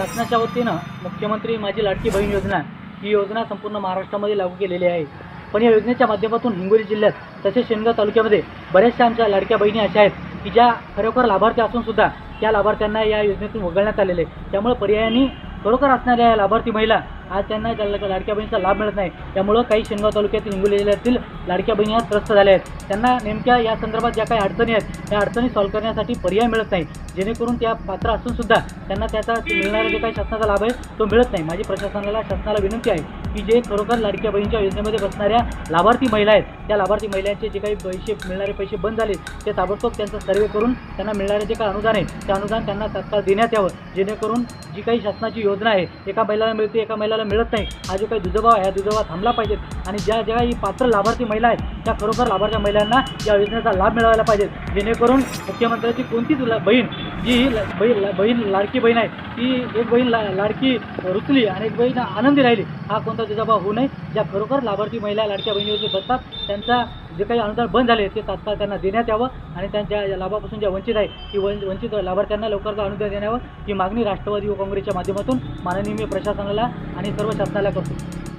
शासनाच्या वतीनं मुख्यमंत्री माझी लाडकी बहीण योजना ही योजना संपूर्ण महाराष्ट्रामध्ये लागू केलेली आहे. पण या योजनेच्या माध्यमातून हिंगोली जिल्ह्यात तसेच शेनगाव तालुक्यामध्ये बऱ्याचशा आमच्या लाडक्या बहिणी अशा आहेत की ज्या खरोखर लाभार्थी असून सुद्धा त्या लाभार्थ्यांना या योजनेतून वगळण्यात आलेले आहे त्यामुळे पर्यायाने खरोखर असणाऱ्या या लाभार्थी महिला आज त्यांना त्या लाडक्या बहिणीचा लाभ मिळत नाही त्यामुळं काही शेनगाव तालुक्यातील हिंगोली जिल्ह्यातील लाडक्या बहिणी या त्रस्त झाल्या आहेत. त्यांना नेमक्या या संदर्भात ज्या काही अडचणी आहेत त्या अडचणी सॉल्व्ह करण्यासाठी पर्याय मिळत नाही. जेणेकरून त्या पात्र असून सुद्धा त्यांना त्याचा मिळणारा जे काही शासनाचा लाभ आहे तो मिळत नाही. माझी प्रशासनाला शासनाला विनंती आहे की जे खरोखर लाडक्या बहिणीच्या योजनेमध्ये बसणाऱ्या लाभार्थी महिला आहेत त्या लाभार्थी महिलांचे जे काही पैसे मिळणारे पैसे बंद झाले ते ताबडतोब त्यांचा सर्वे करून त्यांना मिळणारे जे काही अनुदान आहे ते अनुदान त्यांना तात्काळ देण्यात यावं. जेणेकरून जी काही शासनाची योजना आहे एका महिलाला मिळते एका महिलाला मिळत नाही हा जो काही दुजोबा आहे हा दुजोबा थांबला पाहिजे. आणि ज्या ज्या काही पात्र लाभार्थी महिला आहेत त्या खरोखर लाभार्थी महिलांना या योजनेचा लाभ मिळवायला पाहिजे. जेणेकरून मुख्यमंत्र्यांची कोणतीच बहीण जी ही बहीण ला- बहीण लाडकी बहीण आहे. ती एक बहीण ला लाडकी रुचली आणि एक बहीण आनंदी राहिली. हा कोणता दुजाबा होऊ नये. ज्या खरोखर लाभार्थी महिला लाडक्या बहिणीवर जे बसतात त्यांचा जे काही अनुदान बंद झाले ते तात्काळ त्यांना देण्यात यावं आणि त्यांच्या या लाभापासून ज्या वंचित आहे ती वन वंचित लाभार्थ्यांना लवकरच अनुदान देण्यावं. ही मागणी राष्ट्रवादी व काँग्रेसच्या माध्यमातून माननीय मी प्रशासनाला आणि सर्व शासनाला करतो.